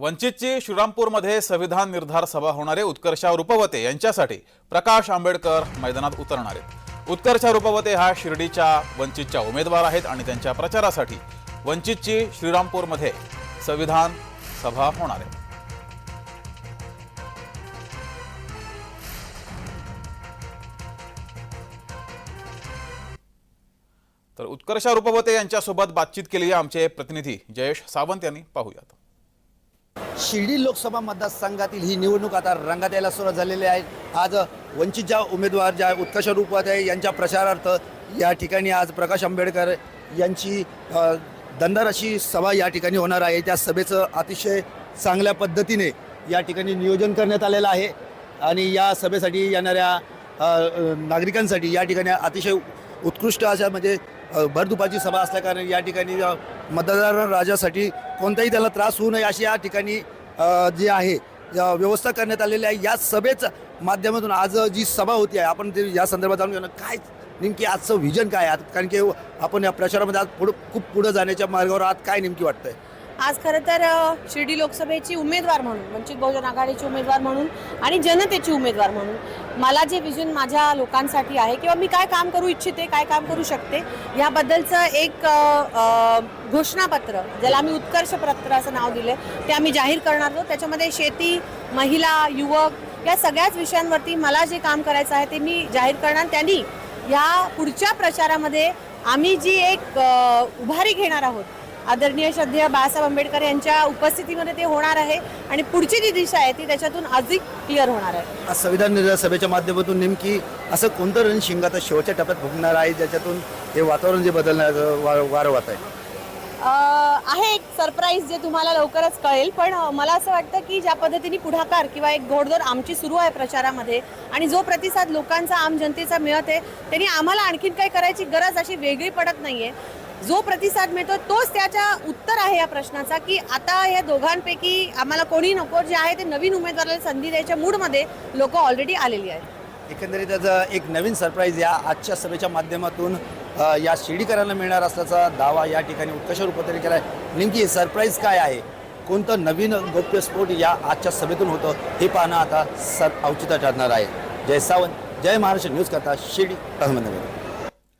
वंचितची श्रीरामपूरमध्ये संविधान निर्धार सभा होणारे उत्कर्षा रुपवते यांच्यासाठी प्रकाश आंबेडकर मैदानात उतरणार. आहेत उत्कर्षा रुपवते हा शिर्डीच्या वंचितच्या उमेदवार आहेत आणि त्यांच्या प्रचारासाठी वंचितची श्रीरामपूरमध्ये संविधान सभा होणार आहे. तर उत्कर्षा रुपवते यांच्यासोबत बातचीत केली आहे आमचे प्रतिनिधी जयेश सावंत यांनी. पाहूयात. शिर्डी लोकसभा मतदारसंघातील ही निवडणूक आता रंगात यायला सुरुवात झालेली आहे. आज वंचित ज्या उमेदवार ज्या उत्कर्ष रूपात आहे यांच्या प्रचारार्थ या ठिकाणी आज प्रकाश आंबेडकर यांची अ, दंडार अशी सभा या ठिकाणी होणार आहे. त्या सभेचं अतिशय चांगल्या पद्धतीने या ठिकाणी नियोजन करण्यात आलेलं आहे. आणि या सभेसाठी येणाऱ्या नागरिकांसाठी या ठिकाणी अतिशय उत्कृष्ट अशा म्हणजे अ, भरदुपारची सभा असल्याकारणे या ठिकाणी मतदार राजासाठी कोणताही त्याला त्रास होऊ नये अशी या ठिकाणी जी आहे व्यवस्था करण्यात आलेली आहे. या सभेच माध्यमातून आज जी सभा होती आहे आपण ते या संदर्भात जाणून घेणं काय नेमकी आजचं व्हिजन काय आहे? कारण की आपण या प्रचारामध्ये आज पुढं खूप पुढं जाण्याच्या मार्गावर आज काय नेमकी वाटतंय? आज खरं तर शिर्डी लोकसभेची उमेदवार म्हणून वंचित बहुजन आघाडीची उमेदवार म्हणून आणि जनतेची उमेदवार म्हणून मला जे विजन माझ्या लोकांसाठी आहे किंवा मी काय काम करू इच्छिते काय काम करू शकते याबद्दलचं एक घोषणापत्र ज्याला आम्ही उत्कर्ष पत्र असं नाव दिलं ते आम्ही जाहीर करणार आहोत. त्याच्यामध्ये शेती महिला युवक या सगळ्याच विषयांवरती मला जे काम करायचं आहे ते मी जाहीर करणार. त्यांनी या पुढच्या प्रचारामध्ये आम्ही जी एक उभारी घेणार आहोत आदरणीय श्रद्धेय बाळासाहेब आंबेडकर यांच्या उपस्थितीमध्ये ते होणार आहे आणि पुढची जी दिशा आहे ती त्याच्यातून अधिक क्लिअर होणार आहे. आज संविधान निर्णय सभेच्या माध्यमातून नेमकी असं कोणतं रणशिंग आता शेवटच्या टप्प्यात फुगणार आहे ज्याच्यातून हे वातावरण जे बदलण्याचं वा वारं वाहत आहे? आहे एक सरप्राईज जे तुम्हाला लवकरच कळेल पण मला असं वाटतं की ज्या पद्धतीने पुढाकार किंवा एक घोडदौड आमची सुरू आहे प्रचारामध्ये आणि जो प्रतिसाद लोकांचा आम जनतेचा मिळत आहे त्यांनी आम्हाला आणखीन काही करायची गरज अशी वेगळी पडत नाहीये. जो प्रतिसाद मिळतो तोच त्याच्या उत्तर आहे या प्रश्नाचा की आता या दोघांपैकी आम्हाला कोणी नको जे आहे ते नवीन उमेदवाराला संधी द्यायच्या मूडमध्ये लोक ऑलरेडी आलेली आहेत. एकंदरीत त्याचं एक नवीन सरप्राईज या आजच्या सभेच्या माध्यमातून या शिर्डीकरांना मिळणार असल्याचा दावा या ठिकाणी उत्कर्ष रूपांतरित केला आहे नेमकी सरप्राईज काय आहे? कोणतं नवीन गौप्यस्फोट या आजच्या सभेतून होतं हे पाहणं आता सर औचित्य ठरणार आहे. जय सावंत जय महाराष्ट्र न्यूज करता शिर्डी अहमदनगर.